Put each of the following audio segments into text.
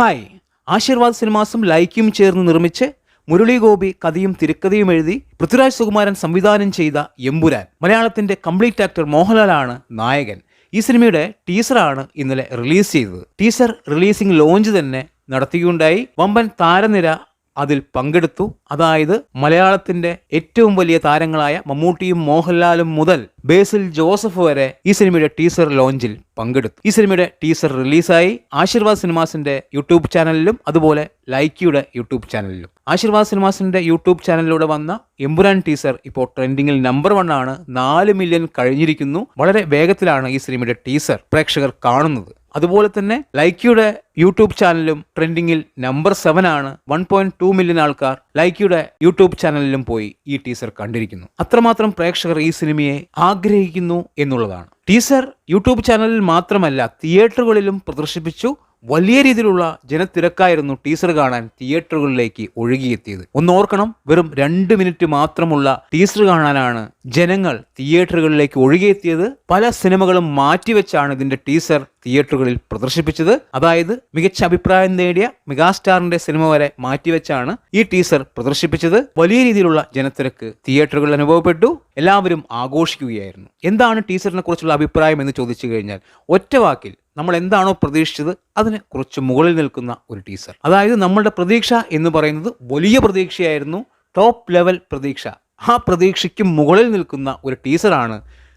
Hi. Aashirvad സിനിമാസും ലൈക്കും ചേർന്ന് നിർമ്മിച്ച് മുരളി ഗോപി കഥയും തിരക്കഥയും എഴുതി പൃഥ്വിരാജ് സുകുമാരൻ സംവിധാനം ചെയ്ത എമ്പുരാൻ. മലയാളത്തിന്റെ കംപ്ലീറ്റ് ആക്ടർ മോഹൻലാലാണ് നായകൻ. ഈ സിനിമയുടെ ടീസറാണ് ഇന്നലെ റിലീസ് ചെയ്തത്. ടീസർ റിലീസിംഗ് ലോഞ്ച് തന്നെ നടത്തുകയുണ്ടായി. വമ്പൻ താരനിര അതിൽ പങ്കെടുത്തു. അതായത് മലയാളത്തിന്റെ ഏറ്റവും വലിയ താരങ്ങളായ മമ്മൂട്ടിയും മോഹൻലാലും മുതൽ ബേസിൽ ജോസഫ് വരെ ഈ സിനിമയുടെ ടീസർ ലോഞ്ചിൽ പങ്കെടുത്തു. ഈ സിനിമയുടെ ടീസർ റിലീസായി ആശീർവാദ് സിനിമാസിന്റെ യൂട്യൂബ് ചാനലിലും അതുപോലെ ലൈക്കിയുടെ യൂട്യൂബ് ചാനലിലും. ആശീർവാദ് സിനിമാസിന്റെ യൂട്യൂബ് ചാനലിലൂടെ വന്ന എമ്പുരാൻ ടീസർ ഇപ്പോൾ ട്രെൻഡിങ്ങിൽ നമ്പർ വൺ ആണ്. നാല് മില്യൺ കഴിഞ്ഞിരിക്കുന്നു. വളരെ വേഗത്തിലാണ് ഈ സിനിമയുടെ ടീസർ പ്രേക്ഷകർ കാണുന്നത്. അതുപോലെ തന്നെ ലൈക്കിയുടെ യൂട്യൂബ് ചാനലും ട്രെൻഡിങ്ങിൽ നമ്പർ സെവൻ ആണ് വൺ പോയിന്റ് ടു മില്യൺ ആൾക്കാർ ലൈക്കിയുടെ യൂട്യൂബ് ചാനലിലും പോയി ഈ ടീസർ കണ്ടിരിക്കുന്നു. അത്രമാത്രം പ്രേക്ഷകർ ഈ സിനിമയെ ആഗ്രഹിക്കുന്നു എന്നുള്ളതാണ്. ടീസർ യൂട്യൂബ് ചാനലിൽ മാത്രമല്ല തിയേറ്ററുകളിലും പ്രദർശിപ്പിച്ചു. വലിയ രീതിയിലുള്ള ജനത്തിരക്കായിരുന്നു ടീസർ കാണാൻ തിയേറ്ററുകളിലേക്ക് ഒഴുകിയെത്തിയത്. ഒന്ന് ഓർക്കണം വെറും രണ്ട് മിനിറ്റ് മാത്രമുള്ള ടീസർ കാണാനാണ് ജനങ്ങൾ തിയേറ്ററുകളിലേക്ക് ഒഴുകിയെത്തിയത്. പല സിനിമകളും മാറ്റിവെച്ചാണ് ഇതിന്റെ ടീസർ തിയേറ്ററുകളിൽ പ്രദർശിപ്പിച്ചത്. അതായത് മികച്ച അഭിപ്രായം നേടിയ മെഗാസ്റ്റാറിന്റെ സിനിമ വരെ മാറ്റിവെച്ചാണ് ഈ ടീസർ പ്രദർശിപ്പിച്ചത്. വലിയ രീതിയിലുള്ള ജനത്തിരക്ക് തിയേറ്ററുകളിൽ അനുഭവപ്പെട്ടു. എല്ലാവരും ആഘോഷിക്കുകയായിരുന്നു. എന്താണ് ടീസറിനെ കുറിച്ചുള്ള അഭിപ്രായം എന്ന് ചോദിച്ചു കഴിഞ്ഞാൽ ഒറ്റ വാക്കിൽ നമ്മൾ എന്താണോ പ്രതീക്ഷിച്ചത് അതിന് കുറച്ച് മുകളിൽ നിൽക്കുന്ന ഒരു ടീസർ അതായത് നമ്മളുടെ പ്രതീക്ഷ എന്ന് പറയുന്നത് വലിയ പ്രതീക്ഷയായിരുന്നു ടോപ്പ് ലെവൽ പ്രതീക്ഷ. ആ പ്രതീക്ഷയ്ക്ക് മുകളിൽ നിൽക്കുന്ന ഒരു ടീസറാണ്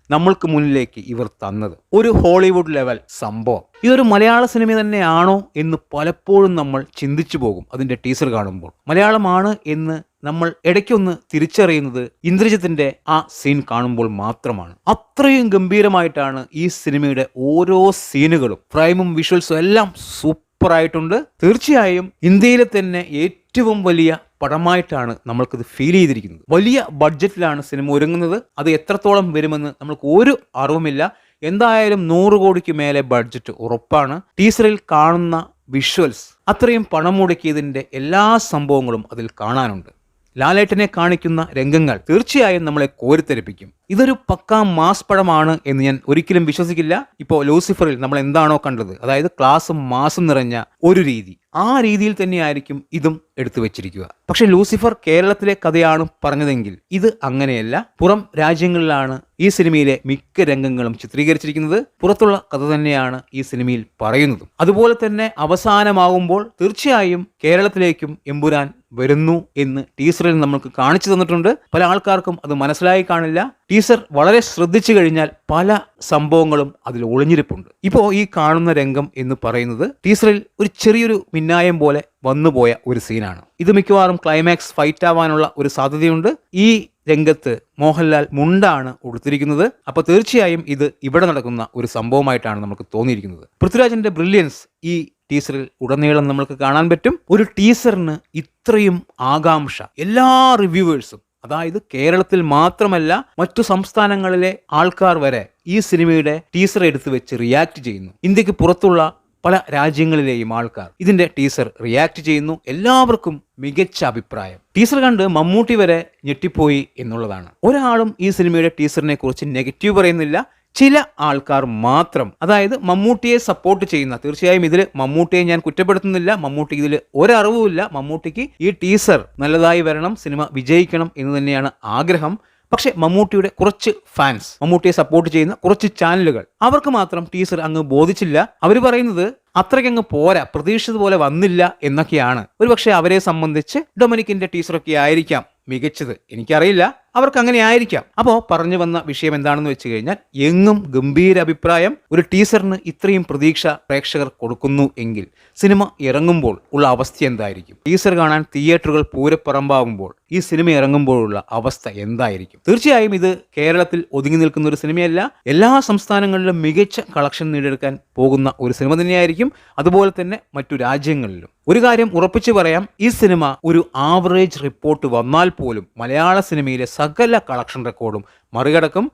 നമ്മൾക്ക് മുന്നിലേക്ക് ഇവർ തന്നത്. ഒരു ഹോളിവുഡ് ലെവൽ സംഭവം. ഇതൊരു മലയാള സിനിമ തന്നെയാണോ എന്ന് പലപ്പോഴും നമ്മൾ ചിന്തിച്ചു പോകും അതിന്റെ ടീസർ കാണുമ്പോൾ. മലയാളമാണ് എന്ന് നമ്മൾ ഇടയ്ക്കൊന്ന് തിരിച്ചറിയുന്നത് ഇന്ദ്രജിത്തിന്റെ ആ സീൻ കാണുമ്പോൾ മാത്രമാണ്. അത്രയും ഗംഭീരമായിട്ടാണ് ഈ സിനിമയുടെ ഓരോ സീനുകളും ഫ്രൈമും വിഷ്വൽസും എല്ലാം സൂപ്പറായിട്ടുണ്ട്. തീർച്ചയായും ഇന്ത്യയിലെ തന്നെ ഏറ്റവും വലിയ പടമായിട്ടാണ് നമ്മൾക്കിത് ഫീൽ ചെയ്തിരിക്കുന്നത്. വലിയ ബഡ്ജറ്റിലാണ് സിനിമ ഒരുങ്ങുന്നത്. അത് എത്രത്തോളം വരുമെന്ന് നമ്മൾക്ക് ഒരു അറിവുമില്ല. എന്തായാലും നൂറ് കോടിക്ക് മേലെ ബഡ്ജറ്റ് ഉറപ്പാണ്. ടീസറിൽ കാണുന്ന വിഷ്വൽസ് അത്രയും പണം മുടക്കിയതിന്റെ എല്ലാ സംഭവങ്ങളും അതിൽ കാണാനുണ്ട്. ലാലേട്ടനെ കാണിക്കുന്ന രംഗങ്ങൾ തീർച്ചയായും നമ്മളെ കോരിത്തെരിപ്പിക്കും ഇതൊരു പക്കാ മാസ് പടമാണ് എന്ന് ഞാൻ ഒരിക്കലും വിശ്വസിക്കില്ല. ഇപ്പോൾ ലൂസിഫറിൽ നമ്മൾ എന്താണോ കണ്ടത് അതായത് ക്ലാസും മാസും നിറഞ്ഞ ഒരു രീതി. ആ രീതിയിൽ തന്നെയായിരിക്കും ഇതും എടുത്തു വെച്ചിരിക്കുക. പക്ഷെ ലൂസിഫർ കേരളത്തിലെ കഥയാണ് പറഞ്ഞതെങ്കിൽ ഇത് അങ്ങനെയല്ല. പുറം രാജ്യങ്ങളിലാണ് ഈ സിനിമയിലെ മിക്ക രംഗങ്ങളും ചിത്രീകരിച്ചിരിക്കുന്നത്. പുറത്തുള്ള കഥ തന്നെയാണ് ഈ സിനിമയിൽ പറയുന്നതും. അതുപോലെ തന്നെ അവസാനമാകുമ്പോൾ തീർച്ചയായും കേരളത്തിലേക്കും എമ്പുരാൻ വരുന്നു എന്ന് ടീസറിൽ നമ്മൾക്ക് കാണിച്ചു തന്നിട്ടുണ്ട്. പല ആൾക്കാർക്കും അത് മനസ്സിലായി കാണില്ല. ടീസർ വളരെ ശ്രദ്ധിച്ചു കഴിഞ്ഞാൽ പല സംഭവങ്ങളും അതിൽ ഒളിഞ്ഞിരിപ്പുണ്ട്. ഇപ്പോൾ ഈ കാണുന്ന രംഗം എന്ന് പറയുന്നത് ടീസറിൽ ഒരു ചെറിയൊരു മിന്നായം പോലെ വന്നുപോയ ഒരു സീനാണ്. ഇത് മിക്കവാറും ക്ലൈമാക്സ് ഫൈറ്റ് ആവാനുള്ള ഒരു സാധ്യതയുണ്ട്. ഈ രംഗത്ത് മോഹൻലാൽ മുണ്ടാണ് ഉടുത്തിരിക്കുന്നത്. അപ്പൊ തീർച്ചയായും ഇത് ഇവിടെ നടക്കുന്ന ഒരു സംഭവമായിട്ടാണ് നമുക്ക് തോന്നിയിരിക്കുന്നത്. പൃഥ്വിരാജിന്റെ ബ്രില്യൻസ് ഈ ടീസറിൽ ഉടനീളം നമ്മൾക്ക് കാണാൻ പറ്റും. ഒരു ടീസറിന് ഇത്രയും ആകാംക്ഷ. എല്ലാ റിവ്യൂവേഴ്സും അതായത് കേരളത്തിൽ മാത്രമല്ല മറ്റു സംസ്ഥാനങ്ങളിലെ ആൾക്കാർ വരെ ഈ സിനിമയുടെ ടീസർ എടുത്തു വെച്ച് റിയാക്ട് ചെയ്യുന്നു. ഇന്ത്യയ്ക്ക് പുറത്തുള്ള പല രാജ്യങ്ങളിലെയും ആൾക്കാർ ഇതിന്റെ ടീസർ റിയാക്ട് ചെയ്യുന്നു. എല്ലാവർക്കും മികച്ച അഭിപ്രായം. ടീസർ കണ്ട് മമ്മൂട്ടി വരെ ഞെട്ടിപ്പോയി എന്നുള്ളതാണ്. ഒരാളും ഈ സിനിമയുടെ ടീസറിനെ കുറിച്ച് നെഗറ്റീവ് പറയുന്നില്ല. ചില ആൾക്കാർ മാത്രം അതായത് മമ്മൂട്ടിയെ സപ്പോർട്ട് ചെയ്യുന്ന തീർച്ചയായും ഇതിൽ മമ്മൂട്ടിയെ ഞാൻ കുറ്റപ്പെടുത്തുന്നില്ല മമ്മൂട്ടി ഇതിൽ ഒരറിവുമില്ല മമ്മൂട്ടിക്ക് ഈ ടീസർ നല്ലതായി വരണം സിനിമ വിജയിക്കണം എന്ന് തന്നെയാണ് ആഗ്രഹം. പക്ഷെ മമ്മൂട്ടിയുടെ കുറച്ച് ഫാൻസ് മമ്മൂട്ടിയെ സപ്പോർട്ട് ചെയ്യുന്ന കുറച്ച് ചാനലുകൾ അവർക്ക് മാത്രം ടീസർ അങ്ങ് ബോധിച്ചില്ല. അവർ പറയുന്നത് അത്രയ്ക്കങ്ങ് പോരാ പ്രതീക്ഷിച്ചതുപോലെ വന്നില്ല എന്നൊക്കെയാണ്. ഒരുപക്ഷെ അവരെ സംബന്ധിച്ച് ഡൊമിനിക്കിന്റെ ടീസറൊക്കെ ആയിരിക്കാം മികച്ചത്. എനിക്കറിയില്ല. അവർക്ക് അങ്ങനെ ആയിരിക്കാം അപ്പോൾ പറഞ്ഞു വന്ന വിഷയം എന്താണെന്ന് വെച്ച് കഴിഞ്ഞാൽ എങ്ങും ഗംഭീര അഭിപ്രായം ഒരു ടീസറിന് ഇത്രയും പ്രതീക്ഷ പ്രേക്ഷകർ കൊടുക്കുന്നു എങ്കിൽ സിനിമ ഇറങ്ങുമ്പോൾ ഉള്ള അവസ്ഥ എന്തായിരിക്കും? ടീസർ കാണാൻ തിയേറ്ററുകൾ പൂരപ്പറമ്പാകുമ്പോൾ ഈ സിനിമ ഇറങ്ങുമ്പോഴുള്ള അവസ്ഥ എന്തായിരിക്കും? തീർച്ചയായും ഇത് കേരളത്തിൽ ഒതുങ്ങി നിൽക്കുന്ന ഒരു സിനിമയല്ല. എല്ലാ സംസ്ഥാനങ്ങളിലും മികച്ച കളക്ഷൻ നേടിയെടുക്കാൻ പോകുന്ന ഒരു സിനിമ തന്നെയായിരിക്കും. അതുപോലെ തന്നെ മറ്റു രാജ്യങ്ങളിലും. ഒരു കാര്യം ഉറപ്പിച്ചു പറയാം. ഈ സിനിമ ഒരു ആവറേജ് റിപ്പോർട്ട് വന്നാൽ പോലും മലയാള സിനിമയിലെ സകല കളക്ഷൻ റെക്കോർഡും മറികടക്കും.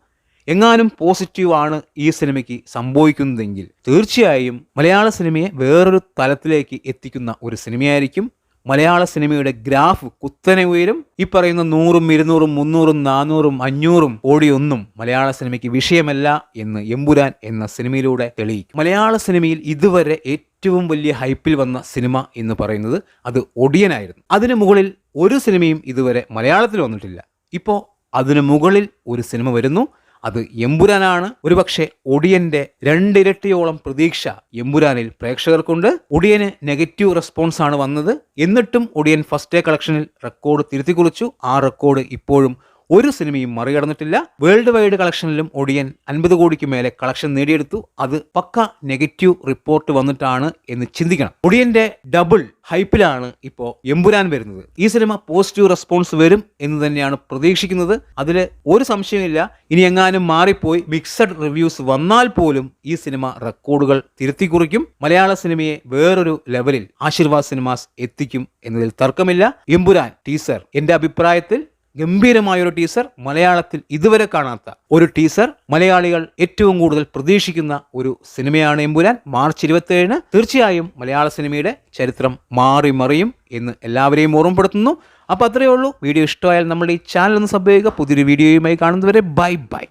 എങ്ങാനും പോസിറ്റീവാണ് ഈ സിനിമയ്ക്ക് സംഭവിക്കുന്നതെങ്കിൽ തീർച്ചയായും മലയാള സിനിമയെ വേറൊരു തലത്തിലേക്ക് എത്തിക്കുന്ന ഒരു സിനിമയായിരിക്കും. മലയാള സിനിമയുടെ ഗ്രാഫ് കുത്തനെ ഉയരും. ഈ പറയുന്ന നൂറും ഇരുന്നൂറും മുന്നൂറും നാനൂറും അഞ്ഞൂറും കോടിയൊന്നും മലയാള സിനിമയ്ക്ക് വിഷയമല്ല എന്ന് എമ്പുരാൻ എന്ന സിനിമയിലൂടെ തെളിയിക്കും. മലയാള സിനിമയിൽ ഇതുവരെ ഏറ്റവും വലിയ ഹൈപ്പിൽ വന്ന സിനിമ എന്ന് പറയുന്നത് അത് ഒടിയനായിരുന്നു. അതിനു മുകളിൽ ഒരു സിനിമയും ഇതുവരെ മലയാളത്തിൽ വന്നിട്ടില്ല. ഇപ്പോൾ അതിനു മുകളിൽ ഒരു സിനിമ വരുന്നു. അത് എമ്പുരാനാണ്. ഒരുപക്ഷെ ഒടിയന്റെ രണ്ടിരട്ടിയോളം പ്രതീക്ഷ എമ്പുരാനിൽ പ്രേക്ഷകർക്കുണ്ട്. ഒടിയന് നെഗറ്റീവ് റെസ്പോൺസ് ആണ് വന്നത്. എന്നിട്ടും ഒടിയൻ ഫസ്റ്റ് ഡേ കളക്ഷനിൽ റെക്കോർഡ് തിരുത്തി കുറിച്ചു. ആ റെക്കോർഡ് ഇപ്പോഴും ഒരു സിനിമയും മറികടന്നിട്ടില്ല. വേൾഡ് വൈഡ് കളക്ഷനിലും ഒടിയൻ അൻപത് കോടിക്ക് മേലെ കളക്ഷൻ നേടിയെടുത്തു. അത് പക്ക നെഗറ്റീവ് റിപ്പോർട്ട് വന്നിട്ടാണ് എന്ന് ചിന്തിക്കണം. ഒടിയന്റെ ഡബിൾ ഹൈപ്പിലാണ് ഇപ്പോ എമ്പുരാൻ വരുന്നത്. ഈ സിനിമ പോസിറ്റീവ് റെസ്പോൺസ് വരും എന്ന് തന്നെയാണ് പ്രതീക്ഷിക്കുന്നത്. അതിൽ ഒരു സംശയമില്ല ഇനി എങ്ങാനും മാറിപ്പോയി മിക്സഡ് റിവ്യൂസ് വന്നാൽ പോലും ഈ സിനിമ റെക്കോർഡുകൾ തിരുത്തി കുറിക്കും. മലയാള സിനിമയെ വേറൊരു ലെവലിൽ ആശീർവാദ് സിനിമാസ് എത്തിക്കും എന്നതിൽ തർക്കമില്ല. എമ്പുരാൻ ടീസർ എന്റെ അഭിപ്രായത്തിൽ ഗംഭീരമായൊരു ടീസർ മലയാളത്തിൽ ഇതുവരെ കാണാത്ത ഒരു ടീസർ മലയാളികൾ ഏറ്റവും കൂടുതൽ പ്രതീക്ഷിക്കുന്ന ഒരു സിനിമയാണ് എമ്പുരാൻ. മാർച്ച് ഇരുപത്തിയേഴിന് തീർച്ചയായും മലയാള സിനിമയുടെ ചരിത്രം മാറി മറിയും എന്ന് എല്ലാവരെയും ഓർമ്മപ്പെടുത്തുന്നു. അപ്പോൾ അത്രയേ ഉള്ളൂ. വീഡിയോ ഇഷ്ടമായാൽ നമ്മുടെ ഈ ചാനൽ ഒന്ന് സബ് ചെയ്യുക. പുതിയൊരു വീഡിയോയുമായി കാണുന്നതുവരെ ബൈ ബൈ.